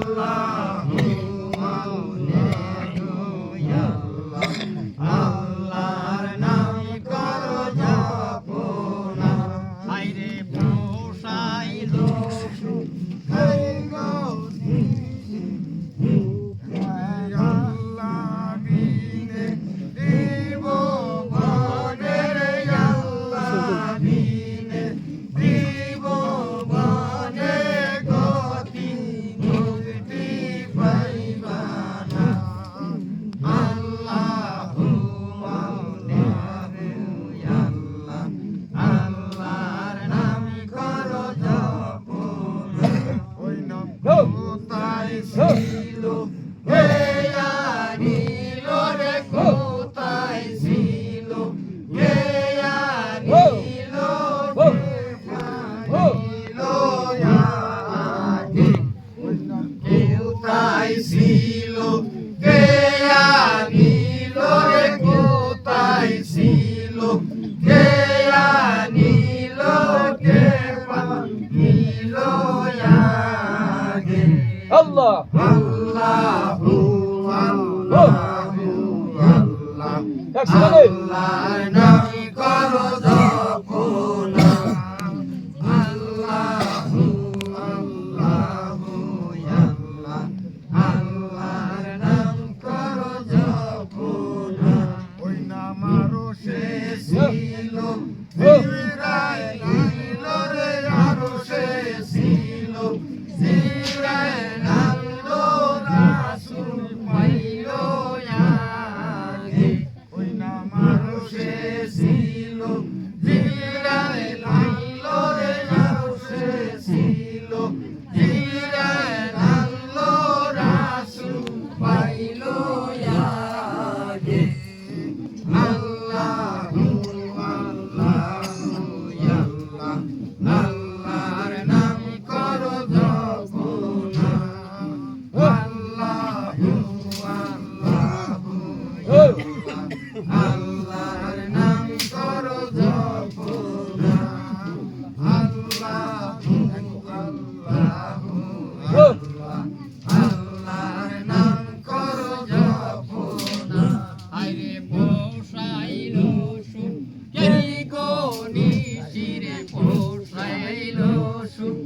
আল্লাহর বসে Hey, lo su.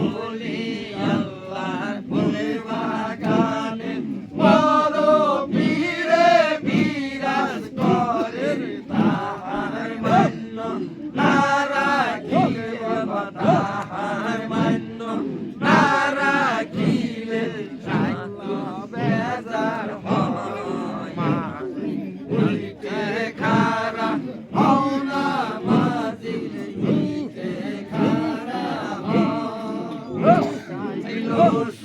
Senhor.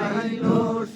নাই দোষ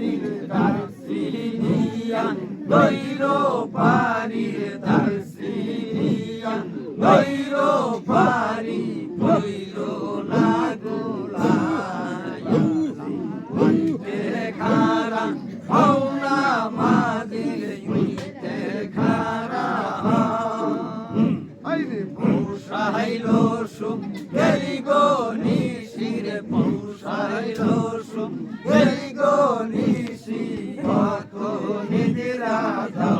পারি তার সিরিয়া দইর liberada.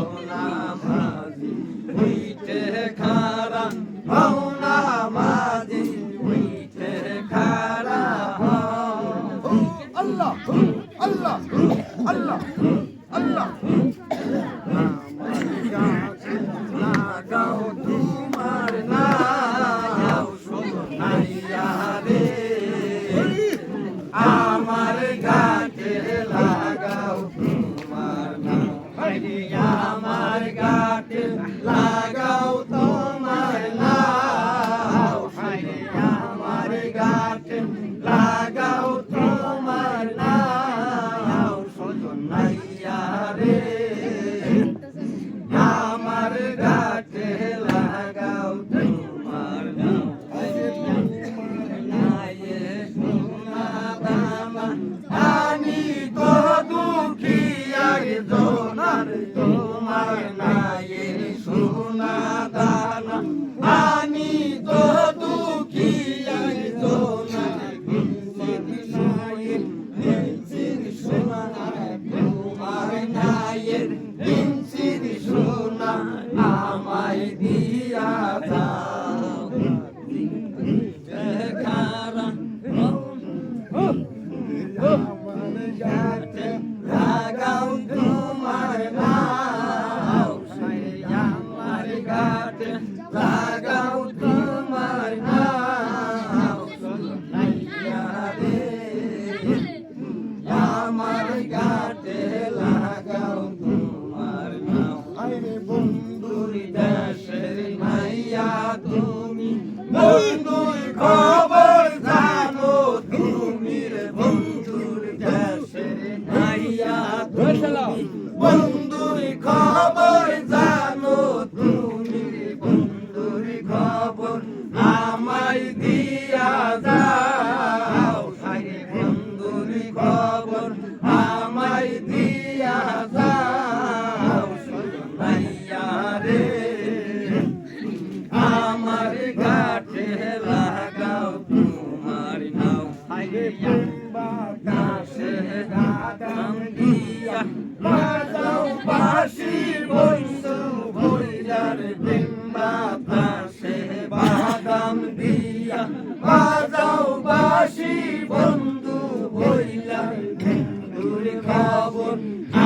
বন্ধুর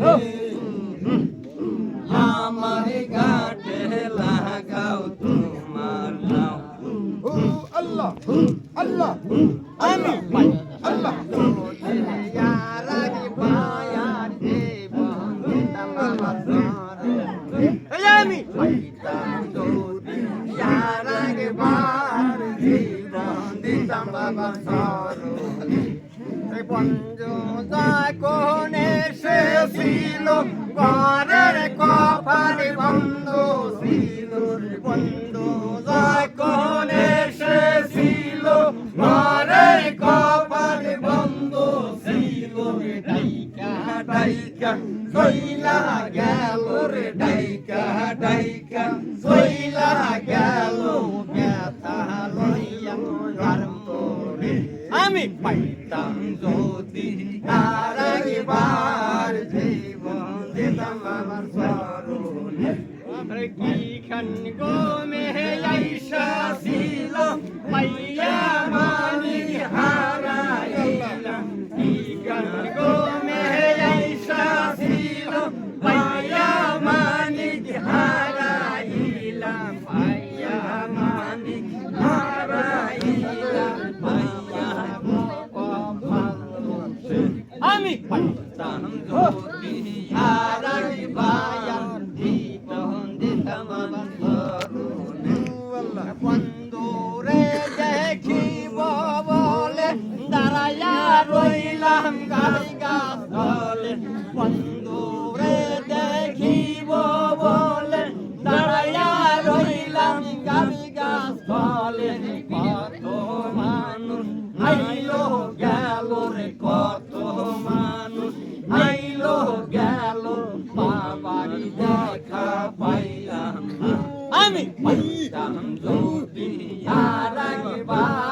Oh. 拜。কি খান গো মেহে আইসা ছিল মাইয়া Bye.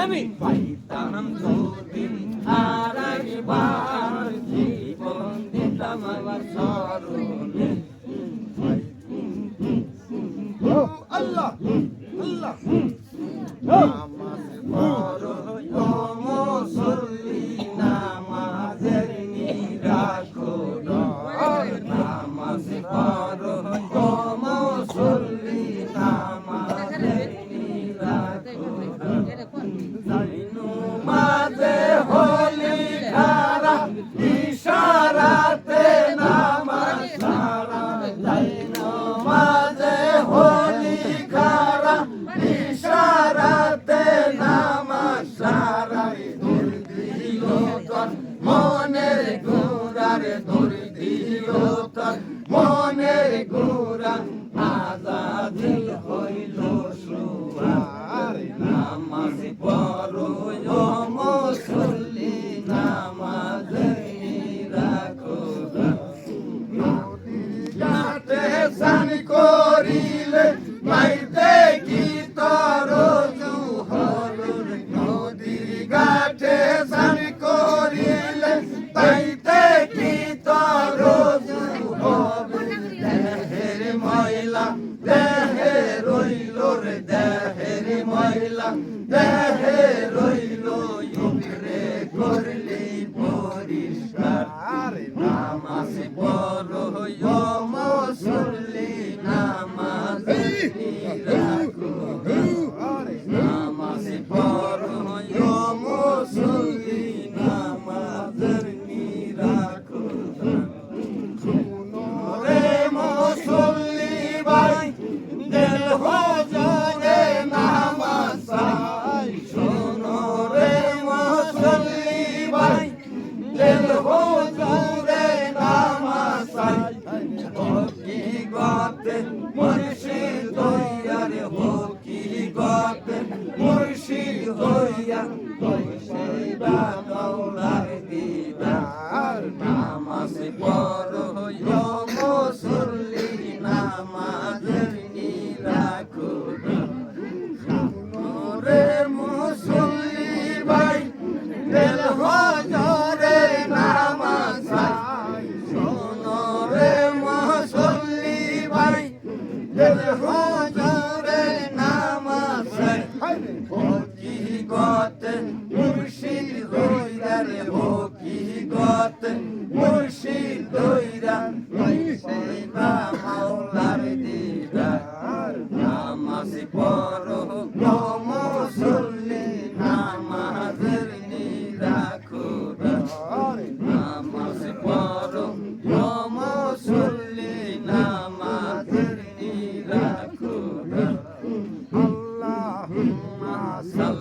I mean, I'm Senhor. হাজারের নাম আছে ভক্তি গতের Mm-hmm. Mm-hmm.